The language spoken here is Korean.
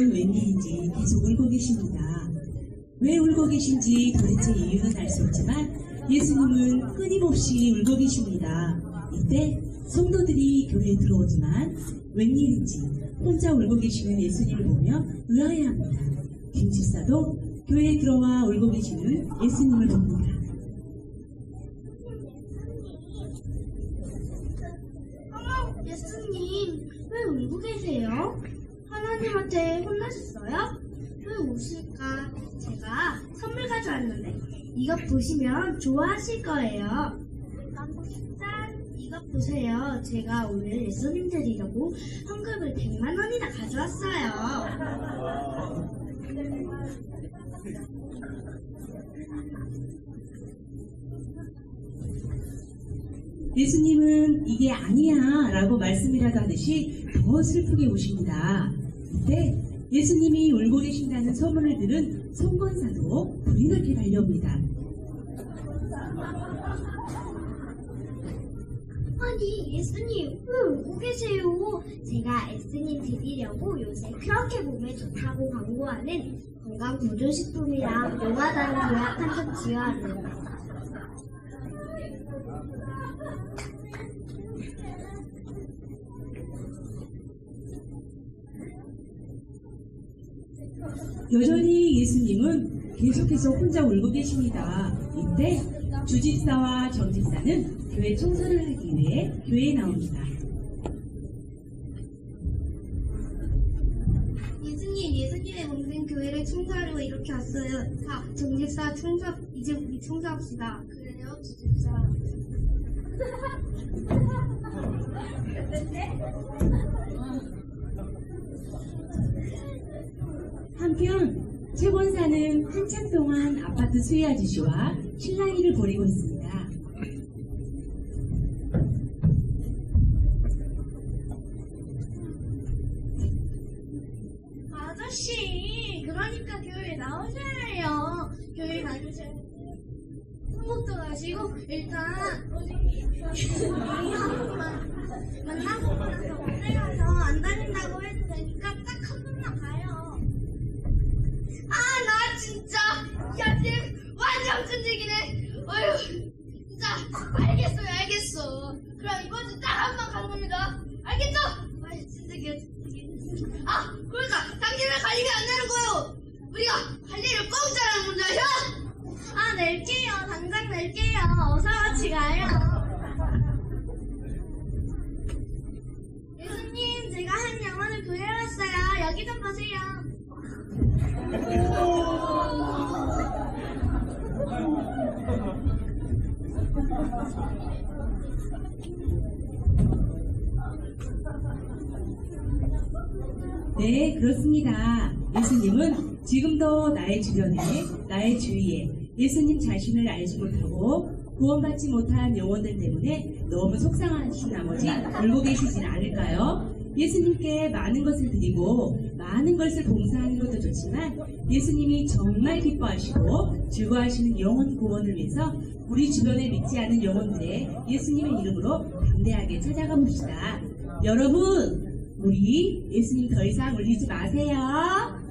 웬일인지 계속 울고 계십니다. 왜 울고 계신지 도대체 이유는 알 수 없지만 예수님은 끊임없이 울고 계십니다. 이때 성도들이 교회에 들어오지만 웬일인지 혼자 울고 계시는 예수님을 보며 의아해합니다. 김 집사도 교회에 들어와 울고 계시는 예수님을 봅니다. 하나님한테 혼나셨어요? 왜 우실까? 제가 선물 가져왔는데, 이것 보시면 좋아하실 거예요. 짠! 이것 보세요. 제가 오늘 예수님 드리려고 현금을 100만 원이나 가져왔어요. 예수님은 이게 아니야 라고 말씀이라도 하듯이 더 슬프게 우십니다. 이때 예수님이 울고 계신다는 소문을 들은 송건사도 불이 나게 달려옵니다. 아니, 예수님, 왜 울고 계세요? 제가 예수님 드리려고 요새 그렇게 몸에 좋다고 광고하는 건강 보조식품이랑 용하다는 보약 한 점 지어왔는데. 여전히 예수님은 계속해서 혼자 울고 계십니다. 이때 주집사와 정집사는 교회 청소를 하기 위해 교회에 나옵니다. 예수님, 예수님의 몸된 교회를 청소하려고 이렇게 왔어요. 자, 정집사 청소, 이제 우리 청소합시다. 그래요, 주집사. 한편 최권사는 한참 동안 아파트 수혜 아저씨와 실랑이를 벌이고 있습니다. 아저씨, 그러니까 교회 나오셔야 해요. 교회 나오셔야 한국도 가시고 일단 만나고 나서 군대 가서 안 다닌다고 해도 되니까 완전 끈질기네. 어휴, 진짜 알겠어요, 알겠어. 그럼 이번 주 딱 한 번 가는 겁니다. 알겠죠? 아, 진짜 개. 아, 그러니까 당신을 관리비 안 내는 거예요. 우리가 관리를 공짜라는 건지 아셔? 아, 낼게요. 당장 낼게요. 어서 같이 가요. 예수님, 제가 한 영혼을 구해왔어요. 여기 좀 보세요. 네, 그렇습니다. 예수님은 지금도 나의 주변에, 나의 주위에 예수님 자신을 알지 못하고 구원받지 못한 영혼들 때문에 너무 속상하신 나머지 울고 계시진 않을까요? 예수님께 많은 것을 드리고 많은 것을 봉사하는 것도 좋지만 예수님이 정말 기뻐하시고 즐거워하시는 영혼 구원을 위해서 우리 주변에 믿지 않은 영혼들의 예수님의 이름으로 담대하게 찾아가 봅시다. 여러분, 우리 예수님 더 이상 울리지 마세요.